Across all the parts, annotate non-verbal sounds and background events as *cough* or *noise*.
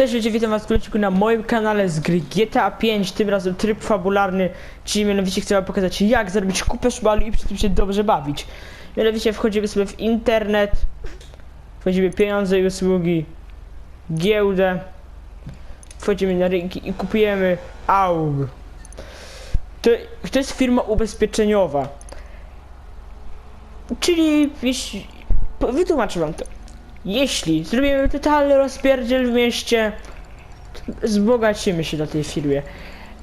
Cześć ludzie, witam was w na moim kanale z gry GTA 5, tym razem tryb fabularny, czyli mianowicie chcę wam pokazać jak zrobić kupę szmalu i przy tym się dobrze bawić. Mianowicie wchodzimy sobie w internet, wchodzimy pieniądze i usługi, giełdę, wchodzimy na rynki i kupujemy AUG. To, to jest firma ubezpieczeniowa. Czyli, jeśli, wytłumaczę wam to. Jeśli zrobimy totalny rozpierdziel w mieście, wzbogacimy się na tej firmie.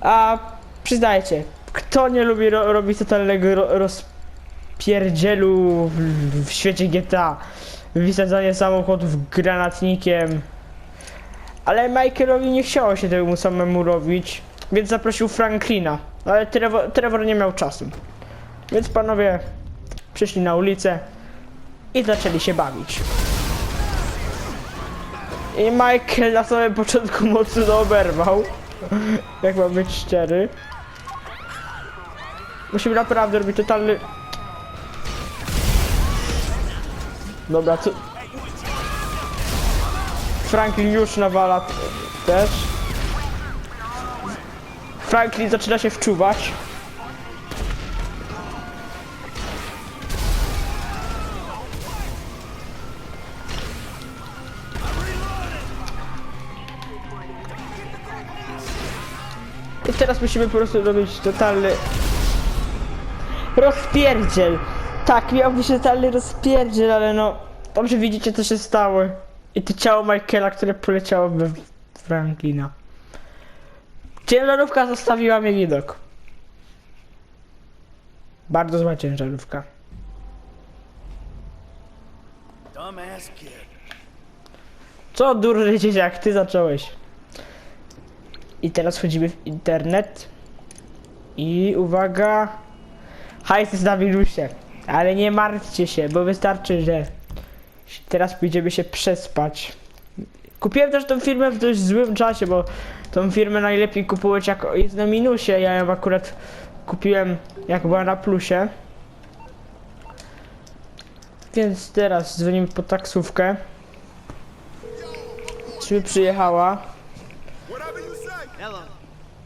A przyznajcie, kto nie lubi ro robić totalnego ro rozpierdzielu w, w świecie GTA? Wysadzanie samochodów granatnikiem. Ale Michaelowi nie chciało się temu samemu robić, więc zaprosił Franklina. Ale Trevor, Trevor nie miał czasu. Więc panowie przyszli na ulicę i zaczęli się bawić. I Michael na samym początku mocno oberwał. *laughs* Jak mam być szczery. Musimy naprawdę robić totalny... Dobra, co... Franklin już nawala też. Franklin zaczyna się wczuwać. I teraz musimy po prostu robić totalny rozpierdziel. Tak, miał być totalny rozpierdziel, ale no dobrze widzicie co się stało. I to ciało Michaela, które poleciało we Franklina. Ciężarówka zostawiła mnie widok. Bardzo zła ciężarówka. Co durny dzieciak, ty zacząłeś. I teraz wchodzimy w internet. I uwaga. Hajs jest na wirusie. Ale nie martwcie się, bo wystarczy, że teraz pójdziemy się przespać. Kupiłem też tą firmę w dość złym czasie, bo tą firmę najlepiej kupować jak jest na minusie. Ja ją akurat kupiłem jak była na plusie. Więc teraz dzwonimy po taksówkę. Czy przyjechała? Hello.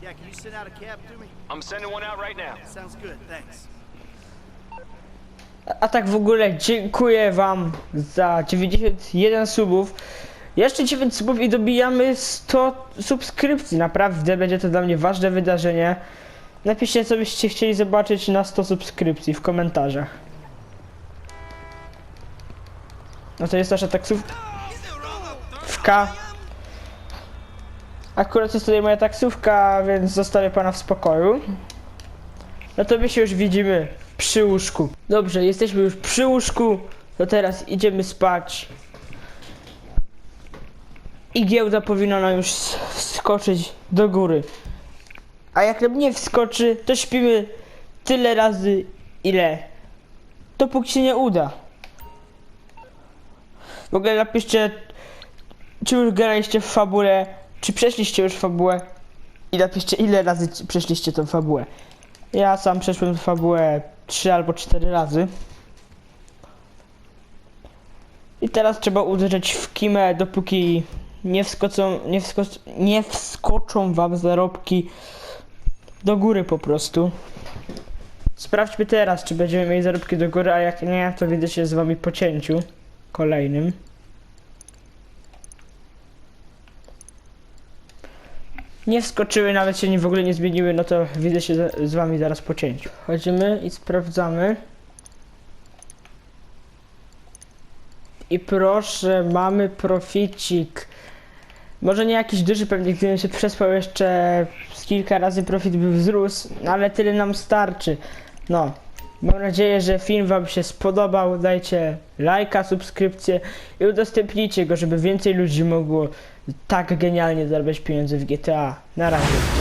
Yeah, can you send out a cab to me? I'm sending one out right now. Sounds good, thanks. A tak w ogóle dziękuję wam za 91 subów. Jeszcze 9 subów i dobijamy 100 subskrypcji. Naprawdę będzie to dla mnie ważne wydarzenie. Napiszcie co byście chcieli zobaczyć na 100 subskrypcji w komentarzach. No to jest nasza taksówka. Akurat jest tutaj moja taksówka, więc zostawię pana w spokoju. No to my się już widzimy przy łóżku. Dobrze, jesteśmy już przy łóżku. To teraz idziemy spać. I giełda powinna nam już wskoczyć do góry. A jak nam nie wskoczy, to śpimy tyle razy, ile. Dopóki się nie uda. W ogóle napiszcie, czy już graliście w fabule, czy przeszliście już fabułę. I napiszcie, ile razy przeszliście tą fabułę. Ja sam przeszłem fabułę 3 albo 4 razy. I teraz trzeba uderzyć w kimę, dopóki nie wskoczą, nie, wskoc, nie wskoczą wam zarobki do góry po prostu. Sprawdźmy teraz, czy będziemy mieli zarobki do góry, a jak nie, to widzę się z wami po cięciu kolejnym. Nie wskoczyły, nawet się nie w ogóle nie zmieniły, no to widzę się z, z wami zaraz po cięciu. Chodzimy i sprawdzamy. I proszę, mamy proficik. Może nie jakiś duży, pewnie gdybym się przespał jeszcze z kilka razy profit by wzrósł, no ale tyle nam starczy. No, mam nadzieję, że film wam się spodobał. Dajcie lajka, subskrypcję i udostępnijcie go, żeby więcej ludzi mogło tak genialnie zarabiać pieniądze w GTA. Na razie.